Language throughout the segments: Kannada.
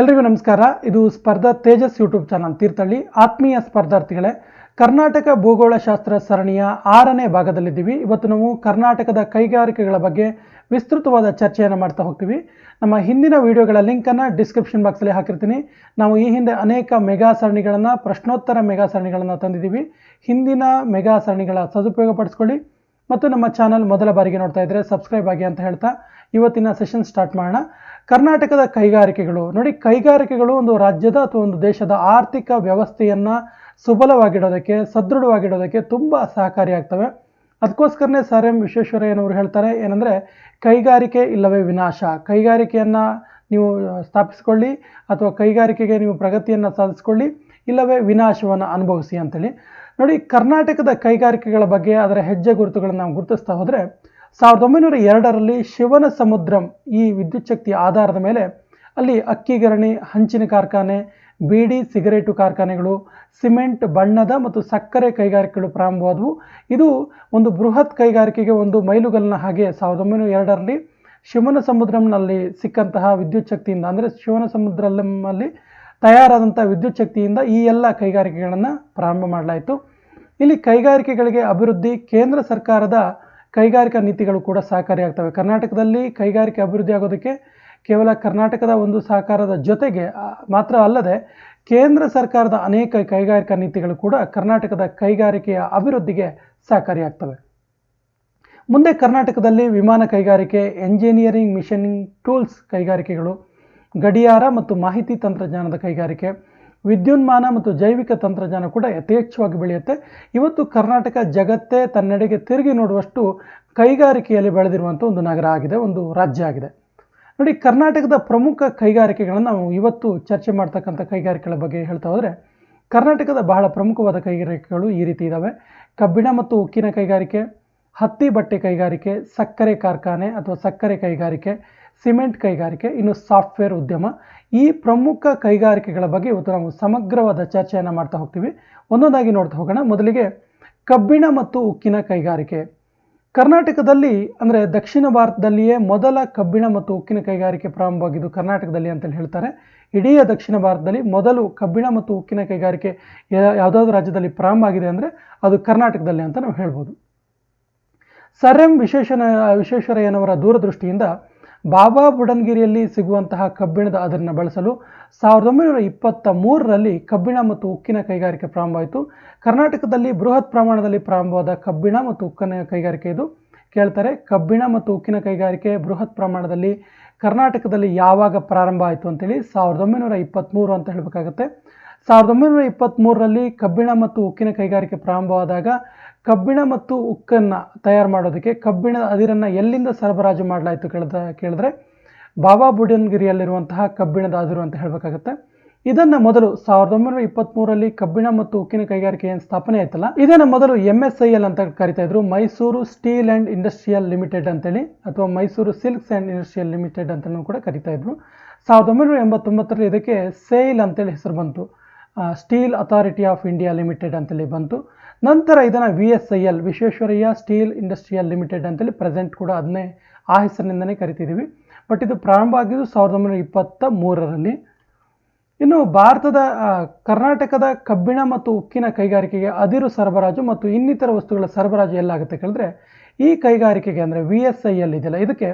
ಎಲ್ರಿಗೂ ನಮಸ್ಕಾರ. ಇದು ಸ್ಪರ್ಧಾ ತೇಜಸ್ ಯೂಟ್ಯೂಬ್ ಚಾನಲ್ ತೀರ್ಥಹಳ್ಳಿ. ಆತ್ಮೀಯ ಸ್ಪರ್ಧಾರ್ಥಿಗಳೇ, ಕರ್ನಾಟಕ ಭೂಗೋಳಶಾಸ್ತ್ರ ಸರಣಿಯ ಆರನೇ ಭಾಗದಲ್ಲಿದ್ದೀವಿ. ಇವತ್ತು ನಾವು ಕರ್ನಾಟಕದ ಕೈಗಾರಿಕೆಗಳ ಬಗ್ಗೆ ವಿಸ್ತೃತವಾದ ಚರ್ಚೆಯನ್ನು ಮಾಡ್ತಾ ಹೋಗ್ತೀವಿ. ನಮ್ಮ ಹಿಂದಿನ ವಿಡಿಯೋಗಳ ಲಿಂಕನ್ನು ಡಿಸ್ಕ್ರಿಪ್ಷನ್ ಬಾಕ್ಸಲ್ಲಿ ಹಾಕಿರ್ತೀನಿ. ನಾವು ಈ ಹಿಂದೆ ಅನೇಕ ಮೆಗಾ ಸರಣಿಗಳನ್ನು, ಪ್ರಶ್ನೋತ್ತರ ಮೆಗಾ ಸರಣಿಗಳನ್ನು ತಂದಿದ್ದೀವಿ. ಹಿಂದಿನ ಮೆಗಾ ಸರಣಿಗಳ ಸದುಪಯೋಗ ಪಡಿಸ್ಕೊಳ್ಳಿ. ಮತ್ತು ನಮ್ಮ ಚಾನಲ್ ಮೊದಲ ಬಾರಿಗೆ ನೋಡ್ತಾ ಇದ್ದರೆ ಸಬ್ಸ್ಕ್ರೈಬ್ ಆಗಿ ಅಂತ ಹೇಳ್ತಾ ಇವತ್ತಿನ ಸೆಷನ್ ಸ್ಟಾರ್ಟ್ ಮಾಡೋಣ. ಕರ್ನಾಟಕದ ಕೈಗಾರಿಕೆಗಳು. ನೋಡಿ, ಕೈಗಾರಿಕೆಗಳು ಒಂದು ರಾಜ್ಯದ ಅಥವಾ ಒಂದು ದೇಶದ ಆರ್ಥಿಕ ವ್ಯವಸ್ಥೆಯನ್ನು ಸುಬಲವಾಗಿಡೋದಕ್ಕೆ, ಸದೃಢವಾಗಿಡೋದಕ್ಕೆ ತುಂಬ ಸಹಕಾರಿಯಾಗ್ತವೆ ಅದಕ್ಕೋಸ್ಕರನೇ ಸರ್ ಎಂ ವಿಶ್ವೇಶ್ವರಯ್ಯನವರು ಹೇಳ್ತಾರೆ ಏನಂದರೆ, ಕೈಗಾರಿಕೆ ಇಲ್ಲವೇ ವಿನಾಶ. ಕೈಗಾರಿಕೆಯನ್ನು ನೀವು ಸ್ಥಾಪಿಸ್ಕೊಳ್ಳಿ ಅಥವಾ ಕೈಗಾರಿಕೆಗೆ ನೀವು ಪ್ರಗತಿಯನ್ನು ಸಾಧಿಸ್ಕೊಳ್ಳಿ, ಇಲ್ಲವೇ ವಿನಾಶವನ್ನು ಅನುಭವಿಸಿ ಅಂತೇಳಿ. ನೋಡಿ, ಕರ್ನಾಟಕದ ಕೈಗಾರಿಕೆಗಳ ಬಗ್ಗೆ ಅದರ ಹೆಜ್ಜೆ ಗುರುತುಗಳನ್ನು ನಾವು ಗುರುತಿಸ್ತಾ ಹೋದರೆ, ಸಾವಿರದ ಒಂಬೈನೂರ ಎರಡರಲ್ಲಿ ಶಿವನ ಸಮುದ್ರಂ ಈ ವಿದ್ಯುತ್ ಶಕ್ತಿ ಆಧಾರದ ಮೇಲೆ ಅಲ್ಲಿ ಅಕ್ಕಿಗಿರಣಿ ಹಂಚಿನ ಕಾರ್ಖಾನೆ, ಬೀಡಿ, ಸಿಗರೇಟು ಕಾರ್ಖಾನೆಗಳು, ಸಿಮೆಂಟ್, ಬಣ್ಣದ ಮತ್ತು ಸಕ್ಕರೆ ಕೈಗಾರಿಕೆಗಳು ಪ್ರಾರಂಭವಾದವು. ಇದು ಒಂದು ಬೃಹತ್ ಕೈಗಾರಿಕೆಗೆ ಒಂದು ಮೈಲುಗಲ್ಲಿನ ಹಾಗೆ ಸಾವಿರದ ಒಂಬೈನೂರ ಎರಡರಲ್ಲಿ ಶಿವನ ಸಮುದ್ರಂನಲ್ಲಿ ಸಿಕ್ಕಂತಹ ವಿದ್ಯುತ್ ಶಕ್ತಿಯಿಂದ, ಅಂದರೆ ಶಿವನ ಸಮುದ್ರದಲ್ಲಿ ತಯಾರಾದಂಥ ವಿದ್ಯುತ್ ಶಕ್ತಿಯಿಂದ ಈ ಎಲ್ಲ ಕೈಗಾರಿಕೆಗಳನ್ನು ಪ್ರಾರಂಭ ಮಾಡಲಾಯಿತು. ಇಲ್ಲಿ ಕೈಗಾರಿಕೆಗಳಿಗೆ ಅಭಿವೃದ್ಧಿ ಕೇಂದ್ರ ಸರ್ಕಾರದ ಕೈಗಾರಿಕಾ ನೀತಿಗಳು ಕೂಡ ಸಹಕಾರಿಯಾಗ್ತವೆ. ಕರ್ನಾಟಕದಲ್ಲಿ ಕೈಗಾರಿಕೆ ಅಭಿವೃದ್ಧಿ ಆಗೋದಕ್ಕೆ ಕೇವಲ ಕರ್ನಾಟಕದ ಒಂದು ಸಹಕಾರದ ಜೊತೆಗೆ ಮಾತ್ರ ಅಲ್ಲದೆ ಕೇಂದ್ರ ಸರ್ಕಾರದ ಅನೇಕ ಕೈಗಾರಿಕಾ ನೀತಿಗಳು ಕೂಡ ಕರ್ನಾಟಕದ ಕೈಗಾರಿಕೆಯ ಅಭಿವೃದ್ಧಿಗೆ ಸಹಕಾರಿಯಾಗ್ತವೆ. ಮುಂದೆ ಕರ್ನಾಟಕದಲ್ಲಿ ವಿಮಾನ ಕೈಗಾರಿಕೆ, ಎಂಜಿನಿಯರಿಂಗ್, ಮಿಷನಿಂಗ್, ಟೂಲ್ಸ್ ಕೈಗಾರಿಕೆಗಳು ಗಡಿಯಾರ ಮತ್ತು ಮಾಹಿತಿ ತಂತ್ರಜ್ಞಾನದ ಕೈಗಾರಿಕೆ, ವಿದ್ಯುನ್ಮಾನ ಮತ್ತು ಜೈವಿಕ ತಂತ್ರಜ್ಞಾನ ಕೂಡ ಯಥೇಚ್ಛವಾಗಿ ಬೆಳೆಯುತ್ತೆ. ಇವತ್ತು ಕರ್ನಾಟಕ ಜಗತ್ತೇ ತನ್ನೆಡೆಗೆ ತಿರುಗಿ ನೋಡುವಷ್ಟು ಕೈಗಾರಿಕೆಯಲ್ಲಿ ಬೆಳೆದಿರುವಂಥ ಒಂದು ನಗರ ಆಗಿದೆ, ಒಂದು ರಾಜ್ಯ ಆಗಿದೆ. ನೋಡಿ, ಕರ್ನಾಟಕದ ಪ್ರಮುಖ ಕೈಗಾರಿಕೆಗಳನ್ನು ನಾವು ಇವತ್ತು ಚರ್ಚೆ ಮಾಡ್ತಕ್ಕಂಥ ಕೈಗಾರಿಕೆಗಳ ಬಗ್ಗೆ ಹೇಳ್ತಾ ಹೋದರೆ, ಕರ್ನಾಟಕದ ಬಹಳ ಪ್ರಮುಖವಾದ ಕೈಗಾರಿಕೆಗಳು ಈ ರೀತಿ ಇದ್ದಾವೆ ಕಬ್ಬಿಣ ಮತ್ತು ಉಕ್ಕಿನ ಕೈಗಾರಿಕೆ ಹತ್ತಿ ಬಟ್ಟೆ ಕೈಗಾರಿಕೆ, ಸಕ್ಕರೆ ಕಾರ್ಖಾನೆ ಅಥವಾ ಸಕ್ಕರೆ ಕೈಗಾರಿಕೆ, ಸಿಮೆಂಟ್ ಕೈಗಾರಿಕೆ, ಇನ್ನು ಸಾಫ್ಟ್ವೇರ್ ಉದ್ಯಮ. ಈ ಪ್ರಮುಖ ಕೈಗಾರಿಕೆಗಳ ಬಗ್ಗೆ ಇವತ್ತು ನಾವು ಸಮಗ್ರವಾದ ಚರ್ಚೆಯನ್ನು ಮಾಡ್ತಾ ಹೋಗ್ತೀವಿ. ಒಂದೊಂದಾಗಿ ನೋಡ್ತಾ ಹೋಗೋಣ. ಮೊದಲಿಗೆ ಕಬ್ಬಿಣ ಮತ್ತು ಉಕ್ಕಿನ ಕೈಗಾರಿಕೆ. ಕರ್ನಾಟಕದಲ್ಲಿ, ಅಂದರೆ ದಕ್ಷಿಣ ಭಾರತದಲ್ಲಿಯೇ ಮೊದಲ ಕಬ್ಬಿಣ ಮತ್ತು ಉಕ್ಕಿನ ಕೈಗಾರಿಕೆ ಪ್ರಾರಂಭವಾಗಿದ್ದು ಕರ್ನಾಟಕದಲ್ಲಿ ಅಂತೇಳಿ ಹೇಳ್ತಾರೆ. ಇಡೀ ದಕ್ಷಿಣ ಭಾರತದಲ್ಲಿ ಮೊದಲು ಕಬ್ಬಿಣ ಮತ್ತು ಉಕ್ಕಿನ ಕೈಗಾರಿಕೆ ಯಾವುದಾದ್ರೂ ರಾಜ್ಯದಲ್ಲಿ ಪ್ರಾರಂಭ ಆಗಿದೆ ಅಂದರೆ ಅದು ಕರ್ನಾಟಕದಲ್ಲಿ ಅಂತ ನಾವು ಹೇಳ್ಬೋದು. ಸರ್ ಎಂ ವಿಶೇಷನ ವಿಶ್ವೇಶ್ವರಯ್ಯನವರ ದೂರದೃಷ್ಟಿಯಿಂದ ಬಾಬಾ ಬುಡನ್ಗಿರಿಯಲ್ಲಿ ಸಿಗುವಂತಹ ಕಬ್ಬಿಣದ ಅದನ್ನು ಬಳಸಲು ಸಾವಿರದ ಒಂಬೈನೂರ ಇಪ್ಪತ್ತ ಮೂರರಲ್ಲಿ ಕಬ್ಬಿಣ ಮತ್ತು ಉಕ್ಕಿನ ಕೈಗಾರಿಕೆ ಪ್ರಾರಂಭವಾಯಿತು. ಕರ್ನಾಟಕದಲ್ಲಿ ಬೃಹತ್ ಪ್ರಮಾಣದಲ್ಲಿ ಪ್ರಾರಂಭವಾದ ಕಬ್ಬಿಣ ಮತ್ತು ಉಕ್ಕಿನ ಕೈಗಾರಿಕೆ ಇದು. ಕೇಳ್ತಾರೆ, ಕಬ್ಬಿಣ ಮತ್ತು ಉಕ್ಕಿನ ಕೈಗಾರಿಕೆ ಬೃಹತ್ ಪ್ರಮಾಣದಲ್ಲಿ ಕರ್ನಾಟಕದಲ್ಲಿ ಯಾವಾಗ ಪ್ರಾರಂಭ ಆಯಿತು ಅಂತೇಳಿ ಸಾವಿರದ ಒಂಬೈನೂರ ಇಪ್ಪತ್ತ್ಮೂರು ಅಂತ ಹೇಳಬೇಕಾಗತ್ತೆ. ಸಾವಿರದ ಒಂಬೈನೂರ ಇಪ್ಪತ್ತ್ಮೂರರಲ್ಲಿ ಕಬ್ಬಿಣ ಮತ್ತು ಉಕ್ಕಿನ ಕೈಗಾರಿಕೆ ಪ್ರಾರಂಭವಾದಾಗ ಕಬ್ಬಿಣ ಮತ್ತು ಉಕ್ಕನ್ನು ತಯಾರು ಮಾಡೋದಕ್ಕೆ ಕಬ್ಬಿಣದ ಅದಿರನ್ನು ಎಲ್ಲಿಂದ ಸರಬರಾಜು ಮಾಡಲಾಯಿತು ಕೇಳ್ದ, ಕೇಳಿದ್ರೆ ಬಾಬಾ ಬುಡನ್ಗಿರಿಯಲ್ಲಿರುವಂತಹ ಕಬ್ಬಿಣದ ಅದಿರು ಅಂತ ಹೇಳಬೇಕಾಗತ್ತೆ. ಇದನ್ನು ಮೊದಲು ಸಾವಿರದ ಒಂಬೈನೂರ ಇಪ್ಪತ್ತ್ಮೂರರಲ್ಲಿ ಕಬ್ಬಿಣ ಮತ್ತು ಉಕ್ಕಿನ ಕೈಗಾರಿಕೆ ಏನು ಸ್ಥಾಪನೆ ಆಯ್ತಲ್ಲ, ಇದನ್ನು ಮೊದಲು ಎಂ ಎಸ್ ಐ ಎಲ್ ಅಂತ ಕರಿತಾ ಇದ್ರು. Mysuru steel and industrial limited ಅಂತೇಳಿ, ಅಥವಾ Mysuru silks and industrial limited ಅಂತಲೂ ಕೂಡ ಕರಿತಾ ಇದ್ರು. ಸಾವಿರದ ಒಂಬೈನೂರ ಎಂಬತ್ತೊಂಬತ್ತರಲ್ಲಿ ಇದಕ್ಕೆ ಸೇಲ್ ಅಂತೇಳಿ ಹೆಸರು ಬಂತು. Steel authority of India limited ಅಂತೇಳಿ ಬಂತು. ನಂತರ ಇದನ್ನು V S I L Visvesvaraya steel industrial limited ಅಂತೇಳಿ ಪ್ರೆಸೆಂಟ್ ಕೂಡ ಅದನ್ನೇ ಆ ಹೆಸರಿನಿಂದನೇ ಕರಿತಿದ್ದೀವಿ ಬಟ್ ಇದು ಪ್ರಾರಂಭ ಆಗಿದ್ದು ಸಾವಿರದ ಒಂಬೈನೂರ ಇಪ್ಪತ್ತ ಮೂರರಲ್ಲಿ ಇನ್ನು ಭಾರತದ ಕರ್ನಾಟಕದ ಕಬ್ಬಿಣ ಮತ್ತು ಉಕ್ಕಿನ ಕೈಗಾರಿಕೆಗೆ ಅದಿರು ಸರಬರಾಜು ಮತ್ತು ಇನ್ನಿತರ ವಸ್ತುಗಳ ಸರಬರಾಜು ಎಲ್ಲಾಗುತ್ತೆ ಕೇಳಿದ್ರೆ, ಈ ಕೈಗಾರಿಕೆಗೆ ಅಂದರೆ ವಿ ಎಸ್ ಐ ಎಲ್ ಇದೆಯಲ್ಲ, ಇದಕ್ಕೆ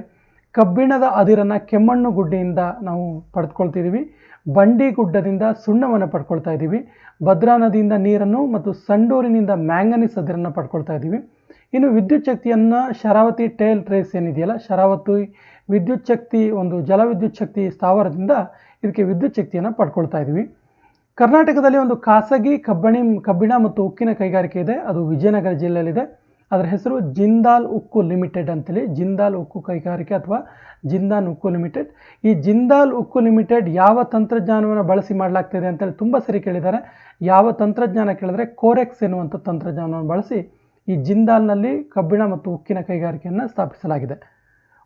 ಕಬ್ಬಿಣದ ಅದಿರನ್ನು ಕೆಮ್ಮಣ್ಣು ಗುಡ್ಡೆಯಿಂದ ನಾವು ಪಡೆದುಕೊಳ್ತಿದ್ದೀವಿ ಬಂಡಿ ಗುಡ್ಡದಿಂದ ಸುಣ್ಣವನ್ನು ಪಡ್ಕೊಳ್ತಾ ಇದ್ದೀವಿ. ಭದ್ರಾ ನದಿಯಿಂದ ನೀರನ್ನು ಮತ್ತು ಸಂಡೂರಿನಿಂದ ಮ್ಯಾಂಗನೀಸ್ ಅದರನ್ನು ಪಡ್ಕೊಳ್ತಾ ಇದ್ದೀವಿ. ಇನ್ನು ವಿದ್ಯುತ್ ಶಕ್ತಿಯನ್ನು ಶರಾವತಿ ಟೇಲ್ ಟ್ರೇಸ್ ಏನಿದೆಯಲ್ಲ, ಶರಾವತಿ ವಿದ್ಯುತ್ ಶಕ್ತಿ, ಒಂದು ಜಲವಿದ್ಯುತ್ ಶಕ್ತಿ ಸ್ಥಾವರದಿಂದ ಇದಕ್ಕೆ ವಿದ್ಯುತ್ ಶಕ್ತಿಯನ್ನು ಪಡ್ಕೊಳ್ತಾ ಇದ್ದೀವಿ. ಕರ್ನಾಟಕದಲ್ಲಿ ಒಂದು ಖಾಸಗಿ ಕಬ್ಬಣಿ, ಕಬ್ಬಿಣ ಮತ್ತು ಉಕ್ಕಿನ ಕೈಗಾರಿಕೆ ಇದೆ. ಅದು ವಿಜಯನಗರ ಜಿಲ್ಲೆಯಲ್ಲಿದೆ. ಅದರ ಹೆಸರು ಜಿಂದಾಲ್ ಉಕ್ಕು ಲಿಮಿಟೆಡ್ ಅಂತೇಳಿ. ಜಿಂದಾಲ್ ಉಕ್ಕು ಕೈಗಾರಿಕೆ ಅಥವಾ ಜಿಂದಾಲ್ ಉಕ್ಕು ಲಿಮಿಟೆಡ್. ಈ ಜಿಂದಾಲ್ ಉಕ್ಕು ಲಿಮಿಟೆಡ್ ಯಾವ ತಂತ್ರಜ್ಞಾನವನ್ನು ಬಳಸಿ ಮಾಡಲಾಗ್ತಿದೆ ಅಂತೇಳಿ ತುಂಬ ಸರಿ ಕೇಳಿದ್ದಾರೆ. ಯಾವ ತಂತ್ರಜ್ಞಾನ ಕೇಳಿದ್ರೆ ಕೋರೆಕ್ಸ್ ಎನ್ನುವಂಥ ತಂತ್ರಜ್ಞಾನವನ್ನು ಬಳಸಿ ಈ ಜಿಂದಾಲ್ನಲ್ಲಿ ಕಬ್ಬಿಣ ಮತ್ತು ಉಕ್ಕಿನ ಕೈಗಾರಿಕೆಯನ್ನು ಸ್ಥಾಪಿಸಲಾಗಿದೆ.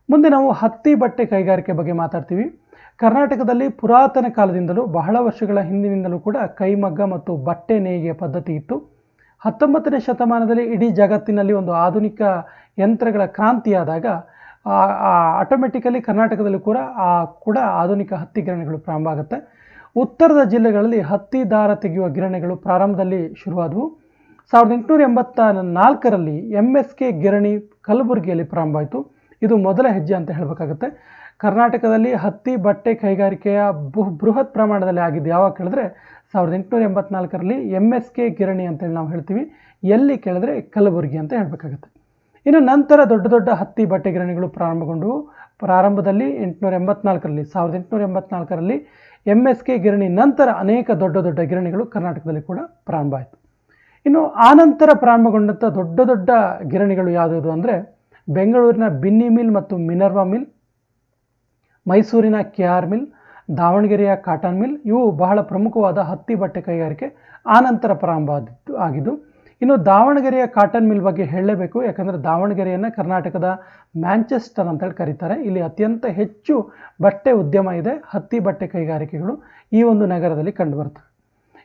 ಮುಂದೆ ನಾವು ಹತ್ತಿ ಬಟ್ಟೆ ಕೈಗಾರಿಕೆ ಬಗ್ಗೆ ಮಾತಾಡ್ತೀವಿ. ಕರ್ನಾಟಕದಲ್ಲಿ ಪುರಾತನ ಕಾಲದಿಂದಲೂ ಬಹಳ ವರ್ಷಗಳ ಹಿಂದಿನಿಂದಲೂ ಕೂಡ ಕೈಮಗ್ಗ ಮತ್ತು ಬಟ್ಟೆ ನೇಯ್ಗೆ ಪದ್ಧತಿ ಇತ್ತು. ಹತ್ತೊಂಬತ್ತನೇ ಶತಮಾನದಲ್ಲಿ ಇಡೀ ಜಗತ್ತಿನಲ್ಲಿ ಒಂದು ಆಧುನಿಕ ಯಂತ್ರಗಳ ಕ್ರಾಂತಿಯಾದಾಗ ಆಟೋಮೆಟಿಕಲಿ ಕರ್ನಾಟಕದಲ್ಲಿ ಕೂಡ, ಆ, ಕೂಡ ಆಧುನಿಕ ಹತ್ತಿ ಗಿರಣಿಗಳು ಪ್ರಾರಂಭ ಆಗುತ್ತೆ. ಉತ್ತರದ ಜಿಲ್ಲೆಗಳಲ್ಲಿ ಹತ್ತಿ ದಾರ ತೆಗೆಯುವ ಗಿರಣಿಗಳು ಪ್ರಾರಂಭದಲ್ಲಿ ಶುರುವಾದವು. ಸಾವಿರದ ಎಂಟುನೂರ ಎಂಬತ್ತ ನಾಲ್ಕರಲ್ಲಿ ಎಂ ಎಸ್ ಕೆ ಗಿರಣಿ ಕಲಬುರಗಿಯಲ್ಲಿ ಪ್ರಾರಂಭ ಆಯಿತು. ಇದು ಮೊದಲ ಹೆಜ್ಜೆ ಅಂತ ಹೇಳಬೇಕಾಗುತ್ತೆ. ಕರ್ನಾಟಕದಲ್ಲಿ ಹತ್ತಿ ಬಟ್ಟೆ ಕೈಗಾರಿಕೆಯ ಬೃಹತ್ ಪ್ರಮಾಣದಲ್ಲಿ ಆಗಿದ್ದು ಯಾವಾಗ ಕೇಳಿದ್ರೆ ಸಾವಿರದ ಎಂಟುನೂರ ಎಂಬತ್ನಾಲ್ಕರಲ್ಲಿ ಎಂ ಎಸ್ ಕೆ ಗಿರಣಿ ಅಂತೇಳಿ ನಾವು ಹೇಳ್ತೀವಿ. ಎಲ್ಲಿ ಕೇಳಿದ್ರೆ ಕಲಬುರಗಿ ಅಂತ ಹೇಳಬೇಕಾಗುತ್ತೆ. ಇನ್ನು ನಂತರ ದೊಡ್ಡ ದೊಡ್ಡ ಹತ್ತಿ ಬಟ್ಟೆ ಗಿರಣಿಗಳು ಪ್ರಾರಂಭಗೊಂಡವು ಪ್ರಾರಂಭದಲ್ಲಿ ಎಂಟುನೂರ ಎಂಬತ್ನಾಲ್ಕರಲ್ಲಿ, ಸಾವಿರದ ಎಂಟುನೂರ ಎಂಬತ್ನಾಲ್ಕರಲ್ಲಿ ಎಂ ಎಸ್ ಕೆ ಗಿರಣಿ ನಂತರ ಅನೇಕ ದೊಡ್ಡ ದೊಡ್ಡ ಗಿರಣಿಗಳು ಕರ್ನಾಟಕದಲ್ಲಿ ಕೂಡ ಪ್ರಾರಂಭ ಆಯಿತು. ಇನ್ನು ಆನಂತರ ಪ್ರಾರಂಭಗೊಂಡಂಥ ದೊಡ್ಡ ದೊಡ್ಡ ಗಿರಣಿಗಳು ಯಾವುದು ಅಂದರೆ ಬೆಂಗಳೂರಿನ ಬಿನ್ನಿ ಮಿಲ್ ಮತ್ತು ಮಿನರ್ವಾ ಮಿಲ್, ಮೈಸೂರಿನ ಕೆ ಆರ್ ಮಿಲ್ ದಾವಣಗೆರೆಯ ಕಾಟನ್ ಮಿಲ್, ಇವು ಬಹಳ ಪ್ರಮುಖವಾದ ಹತ್ತಿ ಬಟ್ಟೆ ಕೈಗಾರಿಕೆ ಆನಂತರ ಪ್ರಾರಂಭ ಆಗಿದ್ದು, ಇನ್ನು ದಾವಣಗೆರೆಯ ಕಾಟನ್ ಮಿಲ್ ಬಗ್ಗೆ ಹೇಳಲೇಬೇಕು. ಯಾಕಂದರೆ ದಾವಣಗೆರೆಯನ್ನು ಕರ್ನಾಟಕದ ಮ್ಯಾಂಚೆಸ್ಟರ್ ಅಂತೇಳಿ ಕರೀತಾರೆ. ಇಲ್ಲಿ ಅತ್ಯಂತ ಹೆಚ್ಚು ಬಟ್ಟೆ ಉದ್ಯಮ ಇದೆ ಹತ್ತಿ ಬಟ್ಟೆ ಕೈಗಾರಿಕೆಗಳು ಈ ಒಂದು ನಗರದಲ್ಲಿ ಕಂಡುಬರ್ತವೆ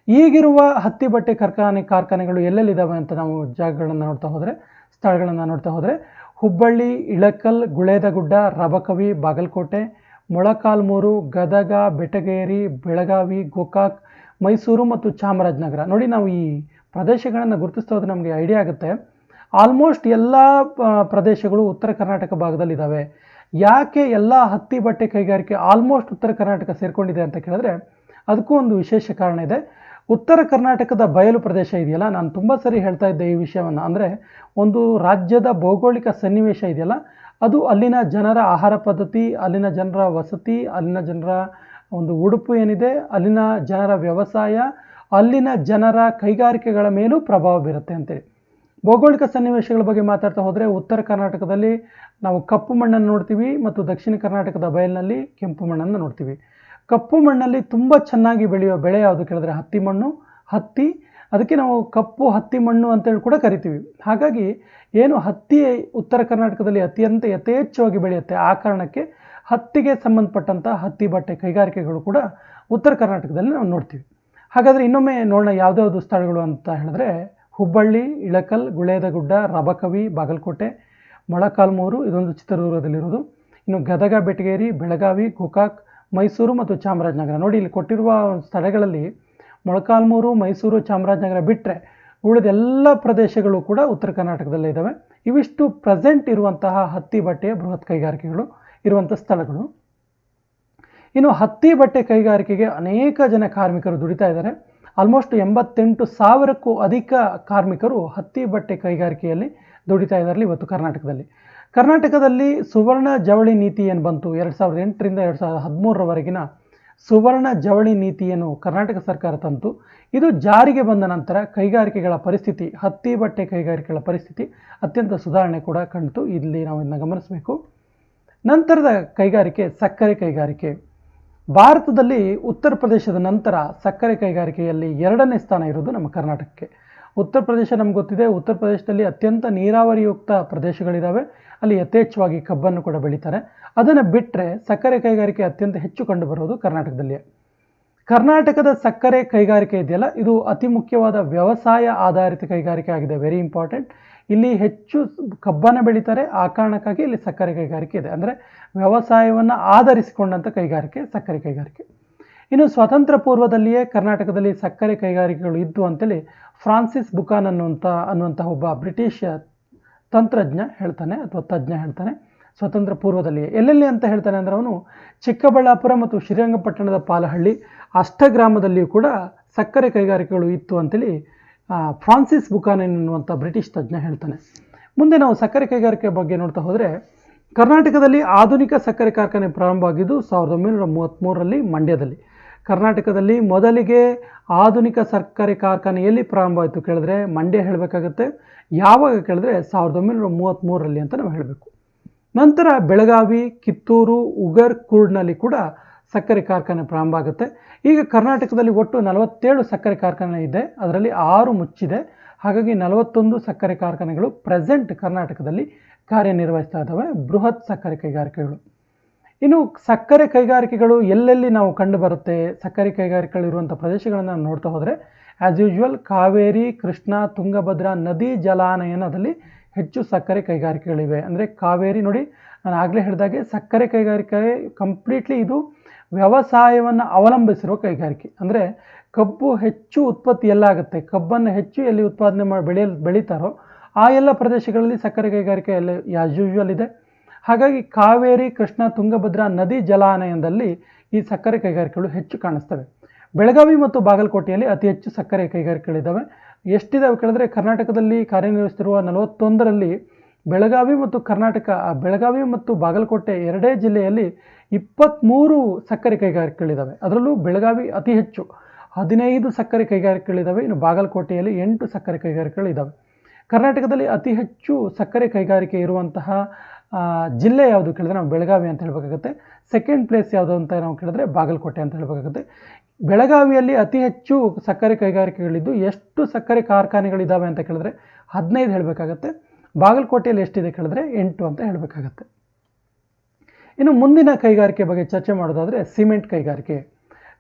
ಈಗಿರುವ ಹತ್ತಿ ಬಟ್ಟೆ ಕಾರ್ಖಾನೆ ಕಾರ್ಖಾನೆಗಳು ಎಲ್ಲೆಲ್ಲಿದ್ದಾವೆ ಅಂತ ನಾವು ಜಾಗಗಳನ್ನು ನೋಡ್ತಾ ಹೋದರೆ, ಸ್ಥಳಗಳನ್ನು ನೋಡ್ತಾ ಹೋದರೆ, ಹುಬ್ಬಳ್ಳಿ, ಇಳಕಲ್, ಗುಳೇದಗುಡ್ಡ, ರಬಕವಿ, ಬಾಗಲಕೋಟೆ ಮೊಳಕಾಲ್ಮೂರು, ಗದಗ, ಬೆಟಗೇರಿ, ಬೆಳಗಾವಿ, ಗೋಕಾಕ್, ಮೈಸೂರು ಮತ್ತು ಚಾಮರಾಜನಗರ. ನೋಡಿ ನಾವು ಈ ಪ್ರದೇಶಗಳನ್ನು ಗುರುತಿಸ್ತಾ ನಮಗೆ ಐಡಿಯಾ ಆಗುತ್ತೆ. ಆಲ್ಮೋಸ್ಟ್ ಎಲ್ಲ ಪ್ರದೇಶಗಳು ಉತ್ತರ ಕರ್ನಾಟಕ ಭಾಗದಲ್ಲಿದ್ದಾವೆ ಯಾಕೆ ಎಲ್ಲ ಹತ್ತಿ ಬಟ್ಟೆ ಕೈಗಾರಿಕೆ ಆಲ್ಮೋಸ್ಟ್ ಉತ್ತರ ಕರ್ನಾಟಕ ಸೇರಿಕೊಂಡಿದೆ ಅಂತ ಕೇಳಿದ್ರೆ, ಅದಕ್ಕೂ ಒಂದು ವಿಶೇಷ ಕಾರಣ ಇದೆ. ಉತ್ತರ ಕರ್ನಾಟಕದ ಬಯಲು ಪ್ರದೇಶ ಇದೆಯಲ್ಲ? ನಾನು ತುಂಬ ಸರಿ ಹೇಳ್ತಾ ಇದ್ದೆ ಈ ವಿಷಯವನ್ನು. ಅಂದರೆ ಒಂದು ರಾಜ್ಯದ ಭೌಗೋಳಿಕ ಸನ್ನಿವೇಶ ಇದೆಯಲ್ಲ? ಅದು ಅಲ್ಲಿನ ಜನರ ಆಹಾರ ಪದ್ಧತಿ, ಅಲ್ಲಿನ ಜನರ ವಸತಿ, ಅಲ್ಲಿನ ಜನರ ಒಂದು ಉಡುಪು ಏನಿದೆ, ಅಲ್ಲಿನ ಜನರ ವ್ಯವಸಾಯ, ಅಲ್ಲಿನ ಜನರ ಕೈಗಾರಿಕೆಗಳ ಮೇಲೂ ಪ್ರಭಾವ ಬೀರುತ್ತೆ ಅಂತೇಳಿ. ಭೌಗೋಳಿಕ ಸನ್ನಿವೇಶಗಳ ಬಗ್ಗೆ ಮಾತಾಡ್ತಾ ಹೋದರೆ ಉತ್ತರ ಕರ್ನಾಟಕದಲ್ಲಿ ನಾವು ಕಪ್ಪು ಮಣ್ಣನ್ನು ನೋಡ್ತೀವಿ ಮತ್ತು ದಕ್ಷಿಣ ಕರ್ನಾಟಕದ ಬಯಲಿನಲ್ಲಿ ಕೆಂಪು ಮಣ್ಣನ್ನು ನೋಡ್ತೀವಿ. ಕಪ್ಪು ಮಣ್ಣಲ್ಲಿ ತುಂಬ ಚೆನ್ನಾಗಿ ಬೆಳೆಯುವ ಬೆಳೆ ಯಾವುದು ಕೇಳಿದ್ರೆ ಹತ್ತಿ ಮಣ್ಣು, ಹತ್ತಿ ಅದಕ್ಕೆ ನಾವು ಕಪ್ಪು, ಹತ್ತಿ, ಮಣ್ಣು ಅಂತೇಳಿ ಕೂಡ ಕರಿತೀವಿ. ಹಾಗಾಗಿ ಏನು ಹತ್ತಿ ಉತ್ತರ ಕರ್ನಾಟಕದಲ್ಲಿ ಅತ್ಯಂತ ಯಥೇಚ್ಛವಾಗಿ ಬೆಳೆಯುತ್ತೆ ಆ ಕಾರಣಕ್ಕೆ ಹತ್ತಿಗೆ ಸಂಬಂಧಪಟ್ಟಂಥ ಹತ್ತಿ ಬಟ್ಟೆ ಕೈಗಾರಿಕೆಗಳು ಕೂಡ ಉತ್ತರ ಕರ್ನಾಟಕದಲ್ಲಿ ನಾವು ನೋಡ್ತೀವಿ. ಹಾಗಾದರೆ ಇನ್ನೊಮ್ಮೆ ನೋಡೋಣ ಯಾವುದ್ಯಾವುದು ಸ್ಥಳಗಳು ಅಂತ ಹೇಳಿದ್ರೆ ಹುಬ್ಬಳ್ಳಿ, ಇಳಕಲ್, ಗುಳೇದಗುಡ್ಡ, ರಬಕವಿ, ಬಾಗಲಕೋಟೆ, ಮೊಳಕಾಲ್ಮೂರು, ಇದೊಂದು ಚಿತ್ರದುರ್ಗದಲ್ಲಿರೋದು. ಇನ್ನು ಗದಗ, ಬೆಟಗೇರಿ, ಬೆಳಗಾವಿ ಗೋಕಾಕ್ ಮೈಸೂರು ಮತ್ತು ಚಾಮರಾಜನಗರ. ನೋಡಿ, ಇಲ್ಲಿ ಕೊಟ್ಟಿರುವ ಸ್ಥಳಗಳಲ್ಲಿ ಮೊಳಕಾಲ್ಮೂರು, ಮೈಸೂರು, ಚಾಮರಾಜನಗರ ಬಿಟ್ಟರೆ ಉಳಿದೆಲ್ಲ ಪ್ರದೇಶಗಳು ಕೂಡ ಉತ್ತರ ಕರ್ನಾಟಕದಲ್ಲೇ ಇದ್ದಾವೆ ಇವಿಷ್ಟು ಪ್ರೆಸೆಂಟ್ ಇರುವಂತಹ ಹತ್ತಿ ಬಟ್ಟೆಯ ಬೃಹತ್ ಕೈಗಾರಿಕೆಗಳು ಇರುವಂಥ ಸ್ಥಳಗಳು. ಇನ್ನು ಹತ್ತಿ ಬಟ್ಟೆ ಕೈಗಾರಿಕೆಗೆ ಅನೇಕ ಜನ ಕಾರ್ಮಿಕರು ದುಡಿತಾ ಇದ್ದಾರೆ. ಆಲ್ಮೋಸ್ಟ್ ಎಂಬತ್ತೆಂಟು ಸಾವಿರಕ್ಕೂ ಅಧಿಕ ಕಾರ್ಮಿಕರು ಹತ್ತಿ ಬಟ್ಟೆ ಕೈಗಾರಿಕೆಯಲ್ಲಿ ದುಡಿತಾ ಇದ್ದಾರೆ ಇವತ್ತು ಕರ್ನಾಟಕದಲ್ಲಿ. ಕರ್ನಾಟಕದಲ್ಲಿ ಸುವರ್ಣ ಜವಳಿ ನೀತಿ ಏನು ಬಂತು? ಎರಡು ಸಾವಿರದ ಎಂಟರಿಂದ ಎರಡು ಸಾವಿರದ ಹದಿಮೂರರವರೆಗಿನ ಸುವರ್ಣ ಜವಳಿ ನೀತಿಯನ್ನು ಕರ್ನಾಟಕ ಸರ್ಕಾರ ತಂತು. ಇದು ಜಾರಿಗೆ ಬಂದ ನಂತರ ಕೈಗಾರಿಕೆಗಳ ಪರಿಸ್ಥಿತಿ, ಹತ್ತಿ ಬಟ್ಟೆ ಕೈಗಾರಿಕೆಗಳ ಪರಿಸ್ಥಿತಿ ಅತ್ಯಂತ ಸುಧಾರಣೆ ಕೂಡ ಕಂಡಿತು. ಇಲ್ಲಿ ನಾವು ಇದನ್ನು ಗಮನಿಸಬೇಕು. ನಂತರದ ಕೈಗಾರಿಕೆ ಸಕ್ಕರೆ ಕೈಗಾರಿಕೆ. ಭಾರತದಲ್ಲಿ ಉತ್ತರ ಪ್ರದೇಶದ ನಂತರ ಸಕ್ಕರೆ ಕೈಗಾರಿಕೆಯಲ್ಲಿ ಎರಡನೇ ಸ್ಥಾನ ಇರೋದು ನಮ್ಮ ಕರ್ನಾಟಕಕ್ಕೆ. ಉತ್ತರ ಪ್ರದೇಶ ನಮ್ಗೆ ಗೊತ್ತಿದೆ, ಉತ್ತರ ಪ್ರದೇಶದಲ್ಲಿ ಅತ್ಯಂತ ನೀರಾವರಿಯುಕ್ತ ಪ್ರದೇಶಗಳಿದ್ದಾವೆ ಅಲ್ಲಿ ಯಥೇಚ್ಛವಾಗಿ ಕಬ್ಬನ್ನು ಕೂಡ ಬೆಳೀತಾರೆ. ಅದನ್ನು ಬಿಟ್ಟರೆ ಸಕ್ಕರೆ ಕೈಗಾರಿಕೆ ಅತ್ಯಂತ ಹೆಚ್ಚು ಕಂಡುಬರೋದು ಕರ್ನಾಟಕದಲ್ಲಿ. ಕರ್ನಾಟಕದ ಸಕ್ಕರೆ ಕೈಗಾರಿಕೆ ಇದೆಯಲ್ಲ, ಇದು ಅತಿ ಮುಖ್ಯವಾದ ವ್ಯವಸಾಯ ಆಧಾರಿತ ಕೈಗಾರಿಕೆ ಆಗಿದೆ ವೆರಿ ಇಂಪಾರ್ಟೆಂಟ್ ಇಲ್ಲಿ ಹೆಚ್ಚು ಕಬ್ಬನ್ನು ಬೆಳೀತಾರೆ, ಆ ಕಾರಣಕ್ಕಾಗಿ ಇಲ್ಲಿ ಸಕ್ಕರೆ ಕೈಗಾರಿಕೆ ಇದೆ. ಅಂದರೆ ವ್ಯವಸಾಯವನ್ನು ಆಧರಿಸಿಕೊಂಡಂಥ ಕೈಗಾರಿಕೆ, ಸಕ್ಕರೆ ಕೈಗಾರಿಕೆ. ಇನ್ನು ಸ್ವತಂತ್ರ ಪೂರ್ವದಲ್ಲಿಯೇ ಕರ್ನಾಟಕದಲ್ಲಿ ಸಕ್ಕರೆ ಕೈಗಾರಿಕೆಗಳು ಇದ್ದು ಅಂತೇಳಿ ಫ್ರಾನ್ಸಿಸ್ ಬುಕಾನ್ ಅನ್ನುವಂಥ ಅನ್ನುವಂಥ ಒಬ್ಬ ಬ್ರಿಟಿಷ್ ತಂತ್ರಜ್ಞ ಹೇಳ್ತಾನೆ ಅಥವಾ ತಜ್ಞ ಹೇಳ್ತಾನೆ, ಸ್ವತಂತ್ರ ಪೂರ್ವದಲ್ಲಿ ಎಲ್ಲೆಲ್ಲಿ ಅಂತ ಹೇಳ್ತಾನೆ ಅಂದರೆ ಅವನು ಚಿಕ್ಕಬಳ್ಳಾಪುರ ಮತ್ತು ಶ್ರೀರಂಗಪಟ್ಟಣದ ಪಾಲಹಳ್ಳಿ ಅಷ್ಟಗ್ರಾಮದಲ್ಲಿಯೂ ಕೂಡ ಸಕ್ಕರೆ ಕೈಗಾರಿಕೆಗಳು ಇತ್ತು ಅಂತೇಳಿ ಫ್ರಾನ್ಸಿಸ್ ಬುಕಾನೆನ್ ಎನ್ನುವಂಥ ಬ್ರಿಟಿಷ್ ತಜ್ಞ ಹೇಳ್ತಾನೆ. ಮುಂದೆ ನಾವು ಸಕ್ಕರೆ ಕೈಗಾರಿಕೆ ಬಗ್ಗೆ ನೋಡ್ತಾ ಹೋದರೆ, ಕರ್ನಾಟಕದಲ್ಲಿ ಆಧುನಿಕ ಸಕ್ಕರೆ ಕಾರ್ಖಾನೆ ಪ್ರಾರಂಭ ಆಗಿದ್ದು ಸಾವಿರದ ಒಂಬೈನೂರ ಮೂವತ್ತ್ಮೂರರಲ್ಲಿ ಮಂಡ್ಯದಲ್ಲಿ. ಕರ್ನಾಟಕದಲ್ಲಿ ಮೊದಲಿಗೆ ಆಧುನಿಕ ಸಕ್ಕರೆ ಕಾರ್ಖಾನೆ ಎಲ್ಲಿ ಪ್ರಾರಂಭ ಆಯಿತು. ಕೇಳಿದ್ರೆ ಮಂಡ್ಯ ಹೇಳಬೇಕಾಗತ್ತೆ. ಯಾವಾಗ ಕೇಳಿದ್ರೆ ಸಾವಿರದ ಒಂಬೈನೂರ ಮೂವತ್ತ್ಮೂರರಲ್ಲಿ ಅಂತ ನಾವು ಹೇಳಬೇಕು. ನಂತರ ಬೆಳಗಾವಿ, ಕಿತ್ತೂರು, ಉಗರ್, ಕೂರ್ಡ್ನಲ್ಲಿ ಕೂಡ ಸಕ್ಕರೆ ಕಾರ್ಖಾನೆ ಪ್ರಾರಂಭ ಆಗುತ್ತೆ. ಈಗ ಕರ್ನಾಟಕದಲ್ಲಿ ಒಟ್ಟು ನಲವತ್ತೇಳು ಸಕ್ಕರೆ ಕಾರ್ಖಾನೆ ಇದೆ. ಅದರಲ್ಲಿ ಆರು ಮುಚ್ಚಿದೆ. ಹಾಗಾಗಿ ನಲವತ್ತೊಂದು ಸಕ್ಕರೆ ಕಾರ್ಖಾನೆಗಳು ಪ್ರೆಸೆಂಟ್ ಕರ್ನಾಟಕದಲ್ಲಿ ಕಾರ್ಯನಿರ್ವಹಿಸ್ತಾ ಇದ್ದಾವೆ ಬೃಹತ್ ಸಕ್ಕರೆ ಕೈಗಾರಿಕೆಗಳು. ಇನ್ನು ಸಕ್ಕರೆ ಕೈಗಾರಿಕೆಗಳು ಎಲ್ಲೆಲ್ಲಿ ನಾವು ಕಂಡು ಬರುತ್ತೆ? ಸಕ್ಕರೆ ಕೈಗಾರಿಕೆಗಳಿರುವಂಥ ಪ್ರದೇಶಗಳನ್ನು ನಾವು ನೋಡ್ತಾ ಹೋದರೆ ಆ್ಯಸ್ ಯೂಶ್ವಲ್ ಕಾವೇರಿ, ಕೃಷ್ಣ, ತುಂಗಭದ್ರಾ ನದಿ ಜಲಾನಯನದಲ್ಲಿ ಹೆಚ್ಚು ಸಕ್ಕರೆ ಕೈಗಾರಿಕೆಗಳಿವೆ. ಅಂದರೆ ಕಾವೇರಿ ನೋಡಿ, ನಾನು ಆಗಲೇ ಹೇಳಿದಾಗೆ ಸಕ್ಕರೆ ಕೈಗಾರಿಕೆ ಕಂಪ್ಲೀಟ್ಲಿ ಇದು ವ್ಯವಸಾಯವನ್ನು ಅವಲಂಬಿಸಿರುವ ಕೈಗಾರಿಕೆ. ಅಂದರೆ ಕಬ್ಬು ಹೆಚ್ಚು ಉತ್ಪತ್ತಿ ಎಲ್ಲಾಗುತ್ತೆ. ಕಬ್ಬನ್ನು ಹೆಚ್ಚು ಎಲ್ಲಿ ಉತ್ಪಾದನೆ ಮಾಡಿ ಬೆಳೆಯಲು, ಬೆಳೀತಾರೋ ಆ ಎಲ್ಲ ಪ್ರದೇಶಗಳಲ್ಲಿ ಸಕ್ಕರೆ ಕೈಗಾರಿಕೆ ಎಲ್ಲ ಯಾಸ್ ಯೂಶ್ವಲ್ ಇದೆ. ಹಾಗಾಗಿ ಕಾವೇರಿ, ಕೃಷ್ಣ, ತುಂಗಭದ್ರಾ ನದಿ ಜಲಾನಯನದಲ್ಲಿ ಈ ಸಕ್ಕರೆ ಕೈಗಾರಿಕೆಗಳು ಹೆಚ್ಚು ಕಾಣಿಸ್ತವೆ. ಬೆಳಗಾವಿ ಮತ್ತು ಬಾಗಲಕೋಟೆಯಲ್ಲಿ ಅತಿ ಹೆಚ್ಚು ಸಕ್ಕರೆ ಕೈಗಾರಿಕೆಗಳಿದ್ದಾವೆ. ಎಷ್ಟಿದಾವೆ ಕೇಳಿದ್ರೆ ಕರ್ನಾಟಕದಲ್ಲಿ ಕಾರ್ಯನಿರ್ವಹಿಸುತ್ತಿರುವ ನಲವತ್ತೊಂದರಲ್ಲಿ ಬೆಳಗಾವಿ ಮತ್ತು ಕರ್ನಾಟಕ ಬೆಳಗಾವಿ ಮತ್ತು ಬಾಗಲಕೋಟೆ ಎರಡೇ ಜಿಲ್ಲೆಯಲ್ಲಿ ಇಪ್ಪತ್ತ್ಮೂರು ಸಕ್ಕರೆ ಕೈಗಾರಿಕೆಗಳಿದ್ದಾವೆ. ಅದರಲ್ಲೂ ಬೆಳಗಾವಿ ಅತಿ ಹೆಚ್ಚು. ಹದಿನೈದು ಸಕ್ಕರೆ ಕೈಗಾರಿಕೆಗಳಿದ್ದಾವೆ. ಇನ್ನು ಬಾಗಲಕೋಟೆಯಲ್ಲಿ ಎಂಟು ಸಕ್ಕರೆ ಕೈಗಾರಿಕೆಗಳಿದ್ದಾವೆ. ಕರ್ನಾಟಕದಲ್ಲಿ ಅತಿ ಹೆಚ್ಚು ಸಕ್ಕರೆ ಕೈಗಾರಿಕೆ ಇರುವಂತಹ ಜಿಲ್ಲೆ ಯಾವುದು ಕೇಳಿದ್ರೆ ನಾವು ಬೆಳಗಾವಿ ಅಂತ ಹೇಳಬೇಕಾಗುತ್ತೆ. ಸೆಕೆಂಡ್ ಪ್ಲೇಸ್ ಯಾವುದು ಅಂತ ನಾವು ಕೇಳಿದ್ರೆ ಬಾಗಲಕೋಟೆ ಅಂತ ಹೇಳಬೇಕಾಗುತ್ತೆ. ಬೆಳಗಾವಿಯಲ್ಲಿ ಅತಿ ಹೆಚ್ಚು ಸಕ್ಕರೆ ಕೈಗಾರಿಕೆಗಳಿದ್ದು ಎಷ್ಟು ಸಕ್ಕರೆ ಕಾರ್ಖಾನೆಗಳಿದ್ದಾವೆ ಅಂತ ಕೇಳಿದ್ರೆ ಹದಿನೈದು ಹೇಳಬೇಕಾಗತ್ತೆ. ಬಾಗಲಕೋಟೆಯಲ್ಲಿ ಎಷ್ಟಿದೆ ಕೇಳಿದ್ರೆ ಎಂಟು ಅಂತ ಹೇಳಬೇಕಾಗತ್ತೆ. ಇನ್ನು ಮುಂದಿನ ಕೈಗಾರಿಕೆ ಬಗ್ಗೆ ಚರ್ಚೆ ಮಾಡೋದಾದರೆ ಸಿಮೆಂಟ್ ಕೈಗಾರಿಕೆ.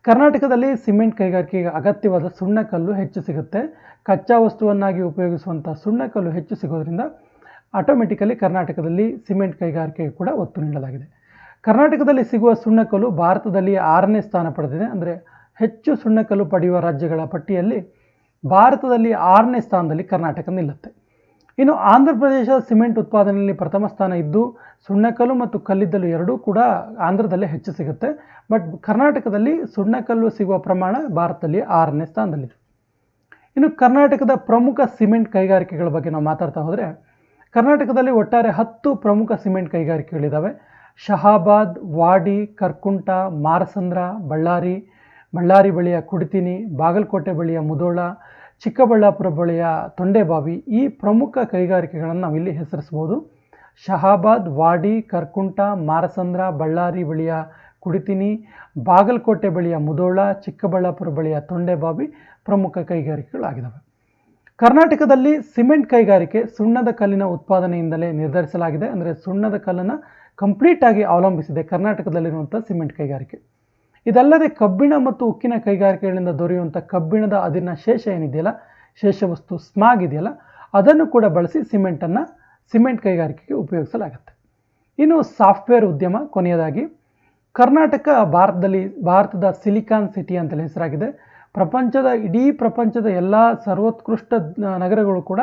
ಕರ್ನಾಟಕದಲ್ಲಿ ಸಿಮೆಂಟ್ ಕೈಗಾರಿಕೆಗೆ ಅಗತ್ಯವಾದ ಸುಣ್ಣಕಲ್ಲು ಹೆಚ್ಚು ಸಿಗುತ್ತೆ. ಕಚ್ಚಾ ವಸ್ತುವನ್ನಾಗಿ ಉಪಯೋಗಿಸುವಂಥ ಸುಣ್ಣಕಲ್ಲು ಹೆಚ್ಚು ಸಿಗೋದ್ರಿಂದ ಆಟೋಮೆಟಿಕಲಿ ಕರ್ನಾಟಕದಲ್ಲಿ ಸಿಮೆಂಟ್ ಕೈಗಾರಿಕೆಗೆ ಕೂಡ ಒತ್ತು ನೀಡಲಾಗಿದೆ. ಕರ್ನಾಟಕದಲ್ಲಿ ಸಿಗುವ ಸುಣ್ಣಕಲ್ಲು ಭಾರತದಲ್ಲಿ ಆರನೇ ಸ್ಥಾನ ಪಡೆದಿದೆ. ಅಂದರೆ ಹೆಚ್ಚು ಸುಣ್ಣಕಲ್ಲು ಪಡೆಯುವ ರಾಜ್ಯಗಳ ಪಟ್ಟಿಯಲ್ಲಿ ಭಾರತದಲ್ಲಿ ಆರನೇ ಸ್ಥಾನದಲ್ಲಿ ಕರ್ನಾಟಕ ನಿಲ್ಲುತ್ತೆ. ಇನ್ನು ಆಂಧ್ರ ಪ್ರದೇಶ ಸಿಮೆಂಟ್ ಉತ್ಪಾದನೆಯಲ್ಲಿ ಪ್ರಥಮ ಸ್ಥಾನ ಇದ್ದು ಸುಣ್ಣಕಲ್ಲು ಮತ್ತು ಕಲ್ಲಿದ್ದಲು ಎರಡೂ ಕೂಡ ಆಂಧ್ರದಲ್ಲೇ ಹೆಚ್ಚು ಸಿಗುತ್ತೆ. ಬಟ್ ಕರ್ನಾಟಕದಲ್ಲಿ ಸುಣ್ಣಕಲ್ಲು ಸಿಗುವ ಪ್ರಮಾಣ ಭಾರತದಲ್ಲಿ ಆರನೇ ಸ್ಥಾನದಲ್ಲಿದೆ. ಇನ್ನು ಕರ್ನಾಟಕದ ಪ್ರಮುಖ ಸಿಮೆಂಟ್ ಕೈಗಾರಿಕೆಗಳ ಬಗ್ಗೆ ನಾವು ಮಾತಾಡ್ತಾ ಹೋದರೆ ಕರ್ನಾಟಕದಲ್ಲಿ ಒಟ್ಟಾರೆ ಹತ್ತು ಪ್ರಮುಖ ಸಿಮೆಂಟ್ ಕೈಗಾರಿಕೆಗಳಿದ್ದಾವೆ ಶಹಾಬಾದ್, ವಾಡಿ, ಕರ್ಕುಂಟ, ಮಾರಸಂದ್ರ, ಬಳ್ಳಾರಿ ಬಳ್ಳಾರಿ ಬಳಿಯ ಕುಡಿತಿನಿ, ಬಾಗಲಕೋಟೆ ಬಳಿಯ ಮುದೋಳ, ಚಿಕ್ಕಬಳ್ಳಾಪುರ ಬಳಿಯ ತೊಂಡೆಬಾವಿ ಈ ಪ್ರಮುಖ ಕೈಗಾರಿಕೆಗಳನ್ನು ನಾವು ಇಲ್ಲಿ ಹೆಸರಿಸ್ಬೋದು ಶಹಾಬಾದ್, ವಾಡಿ, ಕರ್ಕುಂಟ, ಮಾರಸಂದ್ರ, ಬಳ್ಳಾರಿ ಬಳಿಯ ಕುಡಿತಿನಿ, ಬಾಗಲಕೋಟೆ ಬಳಿಯ ಮುದೋಳ, ಚಿಕ್ಕಬಳ್ಳಾಪುರ ಬಳಿಯ ತೊಂಡೆಬಾವಿ ಪ್ರಮುಖ ಕೈಗಾರಿಕೆಗಳಾಗಿದ್ದಾವೆ ಕರ್ನಾಟಕದಲ್ಲಿ ಸಿಮೆಂಟ್ ಕೈಗಾರಿಕೆ ಸುಣ್ಣದ ಕಲ್ಲಿನ ಉತ್ಪಾದನೆಯಿಂದಲೇ ನಿರ್ಧರಿಸಲಾಗಿದೆ. ಅಂದರೆ ಸುಣ್ಣದ ಕಲ್ಲನ್ನು ಕಂಪ್ಲೀಟಾಗಿ ಅವಲಂಬಿಸಿದೆ ಕರ್ನಾಟಕದಲ್ಲಿರುವಂಥ ಸಿಮೆಂಟ್ ಕೈಗಾರಿಕೆ. ಇದಲ್ಲದೆ ಕಬ್ಬಿಣ ಮತ್ತು ಉಕ್ಕಿನ ಕೈಗಾರಿಕೆಗಳಿಂದ ದೊರೆಯುವಂಥ ಕಬ್ಬಿಣದ ಅದಿನ ಶೇಷ ಏನಿದೆಯಲ್ಲ, ಶೇಷವಸ್ತು ಸ್ಮಾಗ್ ಇದೆಯಲ್ಲ, ಅದನ್ನು ಕೂಡ ಬಳಸಿ ಸಿಮೆಂಟನ್ನು ಸಿಮೆಂಟ್ ಕೈಗಾರಿಕೆಗೆ ಉಪಯೋಗಿಸಲಾಗುತ್ತೆ. ಇನ್ನು ಸಾಫ್ಟ್ವೇರ್ ಉದ್ಯಮ ಕೊನೆಯದಾಗಿ ಕರ್ನಾಟಕ, ಭಾರತದಲ್ಲಿ, ಭಾರತದ ಸಿಲಿಕಾನ್ ಸಿಟಿ ಅಂತಲೇ ಹೆಸರಾಗಿದೆ. ಪ್ರಪಂಚದ, ಇಡೀ ಪ್ರಪಂಚದ ಎಲ್ಲ ಸರ್ವೋತ್ಕೃಷ್ಟ ನಗರಗಳು ಕೂಡ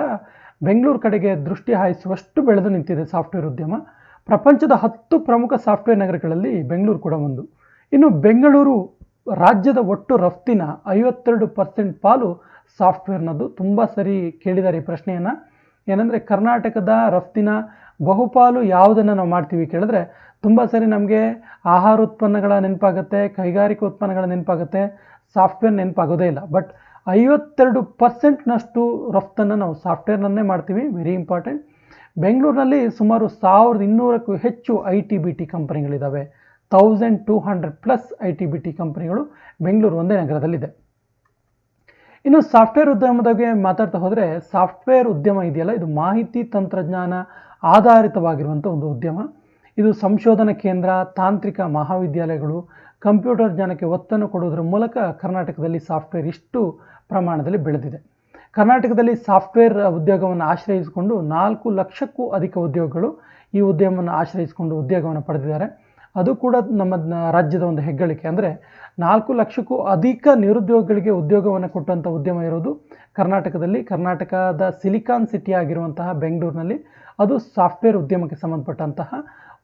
ಬೆಂಗಳೂರು ಕಡೆಗೆ ದೃಷ್ಟಿ ಹಾಯಿಸುವಷ್ಟು ಬೆಳೆದು ನಿಂತಿದೆ ಸಾಫ್ಟ್ವೇರ್ ಉದ್ಯಮ. ಪ್ರಪಂಚದ ಹತ್ತು ಪ್ರಮುಖ ಸಾಫ್ಟ್ವೇರ್ ನಗರಗಳಲ್ಲಿ ಬೆಂಗಳೂರು ಕೂಡ ಒಂದು. ಇನ್ನು ಬೆಂಗಳೂರು ರಾಜ್ಯದ ಒಟ್ಟು ರಫ್ತಿನ ಐವತ್ತೆರಡು ಪರ್ಸೆಂಟ್ ಪಾಲು ಸಾಫ್ಟ್ವೇರ್ನದ್ದು. ತುಂಬ ಸರಿ ಕೇಳಿದ್ದಾರೆ ಈ ಪ್ರಶ್ನೆಯನ್ನು. ಏನಂದರೆ ಕರ್ನಾಟಕದ ರಫ್ತಿನ ಬಹುಪಾಲು ಯಾವುದನ್ನು ನಾವು ಮಾಡ್ತೀವಿ ಕೇಳಿದ್ರೆ ತುಂಬ ಸರಿ ನಮಗೆ ಆಹಾರ ಉತ್ಪನ್ನಗಳ ನೆನಪಾಗುತ್ತೆ ಕೈಗಾರಿಕಾ ಉತ್ಪನ್ನಗಳ ನೆನಪಾಗುತ್ತೆ ಸಾಫ್ಟ್ವೇರ್ ನೆನಪಾಗೋದೇ ಇಲ್ಲ. ಬಟ್ ಐವತ್ತೆರಡು ಪರ್ಸೆಂಟ್ನಷ್ಟು ರಫ್ತನ್ನು ನಾವು ಸಾಫ್ಟ್ವೇರ್ನನ್ನೇ ಮಾಡ್ತೀವಿ. ವೆರಿ ಇಂಪಾರ್ಟೆಂಟ್ ಬೆಂಗಳೂರಿನಲ್ಲಿ ಸುಮಾರು ಸಾವಿರದ ಇನ್ನೂರಕ್ಕೂ ಹೆಚ್ಚು I T B T ಕಂಪನಿಗಳಿದ್ದಾವೆ thousand two hundred plus I T B T ಕಂಪನಿಗಳು ಬೆಂಗಳೂರು ಒಂದೇ ನಗರದಲ್ಲಿದೆ. ಇನ್ನು ಸಾಫ್ಟ್ವೇರ್ ಉದ್ಯಮದ ಬಗ್ಗೆ ಮಾತಾಡ್ತಾ ಹೋದರೆ ಸಾಫ್ಟ್ವೇರ್ ಉದ್ಯಮ ಇದೆಯಲ್ಲ, ಇದು ಮಾಹಿತಿ ತಂತ್ರಜ್ಞಾನ ಆಧಾರಿತವಾಗಿರುವಂಥ ಒಂದು ಉದ್ಯಮ. ಇದು ಸಂಶೋಧನಾ ಕೇಂದ್ರ, ತಾಂತ್ರಿಕ ಮಹಾವಿದ್ಯಾಲಯಗಳು ಕಂಪ್ಯೂಟರ್ ಜ್ಞಾನಕ್ಕೆ ಒತ್ತನ್ನು ಕೊಡುವುದರ ಮೂಲಕ ಕರ್ನಾಟಕದಲ್ಲಿ ಸಾಫ್ಟ್ವೇರ್ ಇಷ್ಟು ಪ್ರಮಾಣದಲ್ಲಿ ಬೆಳೆದಿದೆ. ಕರ್ನಾಟಕದಲ್ಲಿ ಸಾಫ್ಟ್ವೇರ್ ಉದ್ಯೋಗವನ್ನು ಆಶ್ರಯಿಸಿಕೊಂಡು ನಾಲ್ಕು ಲಕ್ಷಕ್ಕೂ ಅಧಿಕ ಉದ್ಯೋಗಗಳು ಈ ಉದ್ಯಮವನ್ನು ಆಶ್ರಯಿಸಿಕೊಂಡು ಉದ್ಯೋಗವನ್ನು ಪಡೆದಿದ್ದಾರೆ. ಅದು ಕೂಡ ನಮ್ಮ ರಾಜ್ಯದ ಒಂದು ಹೆಗ್ಗಳಿಕೆ. ಅಂದರೆ ನಾಲ್ಕು ಲಕ್ಷಕ್ಕೂ ಅಧಿಕ ನಿರುದ್ಯೋಗಿಗಳಿಗೆ ಉದ್ಯೋಗವನ್ನು ಕೊಟ್ಟಂಥ ಉದ್ಯಮ ಇರೋದು ಕರ್ನಾಟಕದಲ್ಲಿ. ಕರ್ನಾಟಕದ ಸಿಲಿಕಾನ್ ಸಿಟಿ ಆಗಿರುವಂತಹ ಬೆಂಗಳೂರಿನಲ್ಲಿ ಅದು ಸಾಫ್ಟ್ವೇರ್ ಉದ್ಯಮಕ್ಕೆ ಸಂಬಂಧಪಟ್ಟಂತಹ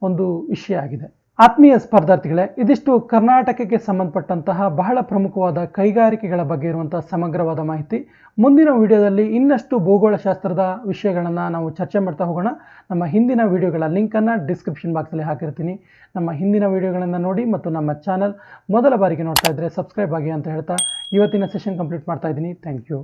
ಒಂದು ವಿಷಯ ಆಗಿದೆ. ಆತ್ಮೀಯ ಸ್ಪರ್ಧಾರ್ಥಿಗಳೇ, ಇದಿಷ್ಟು ಕರ್ನಾಟಕಕ್ಕೆ ಸಂಬಂಧಪಟ್ಟಂತಹ ಬಹಳ ಪ್ರಮುಖವಾದ ಕೈಗಾರಿಕೆಗಳ ಬಗ್ಗೆ ಇರುವಂತಹ ಸಮಗ್ರವಾದ ಮಾಹಿತಿ. ಮುಂದಿನ ವಿಡಿಯೋದಲ್ಲಿ ಇನ್ನಷ್ಟು ಭೂಗೋಳಶಾಸ್ತ್ರದ ವಿಷಯಗಳನ್ನು ನಾವು ಚರ್ಚೆ ಮಾಡ್ತಾ ಹೋಗೋಣ. ನಮ್ಮ ಹಿಂದಿನ ವಿಡಿಯೋಗಳ ಲಿಂಕನ್ನು ಡಿಸ್ಕ್ರಿಪ್ಷನ್ ಬಾಕ್ಸಲ್ಲಿ ಹಾಕಿರ್ತೀನಿ. ನಮ್ಮ ಹಿಂದಿನ ವಿಡಿಯೋಗಳನ್ನು ನೋಡಿ ಮತ್ತು ನಮ್ಮ ಚಾನಲ್ ಮೊದಲ ಬಾರಿಗೆ ನೋಡ್ತಾ ಇದ್ದರೆ ಸಬ್ಸ್ಕ್ರೈಬ್ ಆಗಿ ಅಂತ ಹೇಳ್ತಾ ಇವತ್ತಿನ ಸೆಷನ್ ಕಂಪ್ಲೀಟ್ ಮಾಡ್ತಾ ಇದ್ದೀನಿ. Thank you.